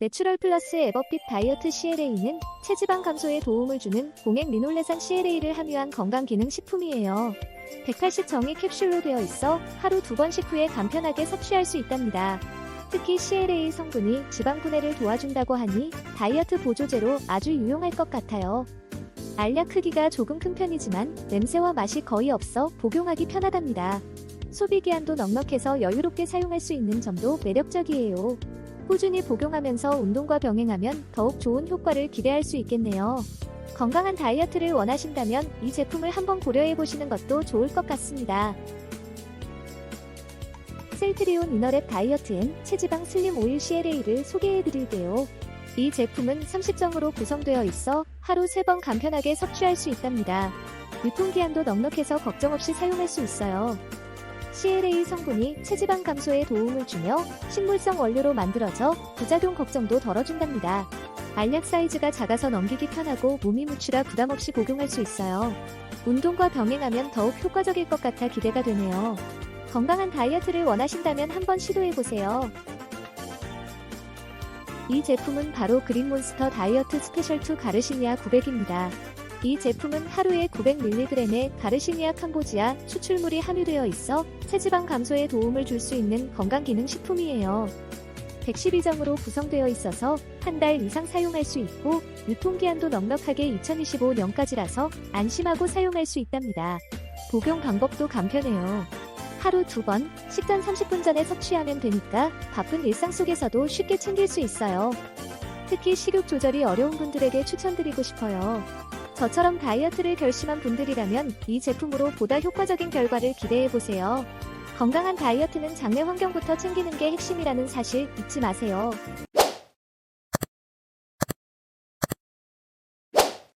내추럴 플러스 에버핏 다이어트 CLA는 체지방 감소에 도움을 주는 공액 리놀레산 CLA를 함유한 건강기능 식품이에요. 180 정의 캡슐로 되어 있어 하루 두 번씩 후에 간편하게 섭취할 수 있답니다. 특히 CLA 성분이 지방 분해를 도와준다고 하니 다이어트 보조제로 아주 유용할 것 같아요. 알약 크기가 조금 큰 편이지만 냄새와 맛이 거의 없어 복용하기 편하답니다. 소비 기한도 넉넉해서 여유롭게 사용할 수 있는 점도 매력적이에요. 꾸준히 복용하면서 운동과 병행하면 더욱 좋은 효과를 기대할 수 있겠네요. 건강한 다이어트를 원하신다면 이 제품을 한번 고려해 보시는 것도 좋을 것 같습니다. 셀트리온 이너랩 다이어트 앤 체지방 슬림 오일 CLA를 소개해 드릴게요. 이 제품은 30정으로 구성되어 있어 하루 3번 간편하게 섭취할 수 있답니다. 유통기한도 넉넉해서 걱정 없이 사용할 수 있어요. CLA 성분이 체지방 감소에 도움을 주며 식물성 원료로 만들어져 부작용 걱정도 덜어준답니다. 알약 사이즈가 작아서 넘기기 편하고 몸이 묻히라 부담 없이 복용할 수 있어요. 운동과 병행하면 더욱 효과적일 것 같아 기대가 되네요. 건강한 다이어트를 원하신다면 한번 시도해보세요. 이 제품은 바로 그린몬스터 다이어트 스페셜 2 가르시니아 900입니다. 이 제품은 하루에 900mg의 가르시니아 캄보지아 추출물이 함유되어 있어 체지방 감소에 도움을 줄 수 있는 건강기능식품이에요. 112정으로 구성되어 있어서 한 달 이상 사용할 수 있고 유통기한도 넉넉하게 2025년까지라서 안심하고 사용할 수 있답니다. 복용 방법도 간편해요. 하루 두 번, 식단 30분 전에 섭취하면 되니까 바쁜 일상 속에서도 쉽게 챙길 수 있어요. 특히 식욕 조절이 어려운 분들에게 추천드리고 싶어요. 저처럼 다이어트를 결심한 분들이라면 이 제품으로 보다 효과적인 결과를 기대해보세요. 건강한 다이어트는 장내 환경부터 챙기는 게 핵심이라는 사실 잊지 마세요.